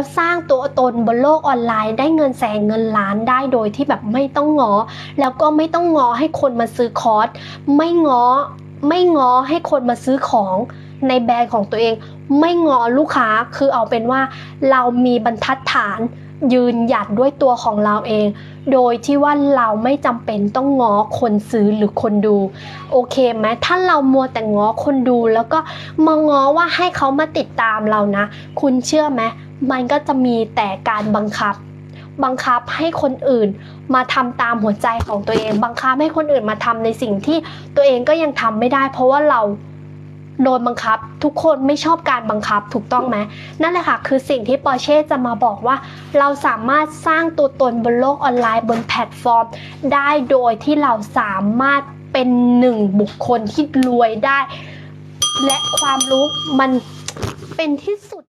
แล้วสร้างตัวตนบนโลกออนไลน์ได้เงินแสนเงินล้านได้โดยที่แบบไม่ต้องงอ แล้วก็ไม่ต้องงอให้คนมาซื้อคอร์สไม่งอไม่งอให้คนมาซื้อของในแบรนด์ของตัวเอง ไม่งอลูกค้าคือเอาเป็นว่า เรามีบรรทัดฐานยืนหยัดด้วยตัวของเราเอง โดยที่ว่าเราไม่จำเป็นต้องง้อคนซื้อหรือคนดู โอเคไหมถ้าเรามัวแต่ง้อคนดูแล้วก็มาง้อว่าให้เขามาติดตามเรานะ คุณเชื่อไหม มันก็จะมีแต่การบังคับ บังคับให้คนอื่นมาทำตามหัวใจของตัวเอง บังคับให้คนอื่นมาทำในสิ่งที่ตัวเองก็ยังทำไม่ได้ เพราะว่าเราโดนบังคับ ทุกคนไม่ชอบการบังคับถูกต้องไหมนั่นแหละค่ะ คือสิ่งที่ปอร์เช่จะมาบอกว่า เราสามารถสร้างตัวตนบนโลกออนไลน์บนแพลตฟอร์ม ได้โดยที่เราสามารถเป็นหนึ่งบุคคลที่รวยได้ และความรู้มันเป็นที่สุด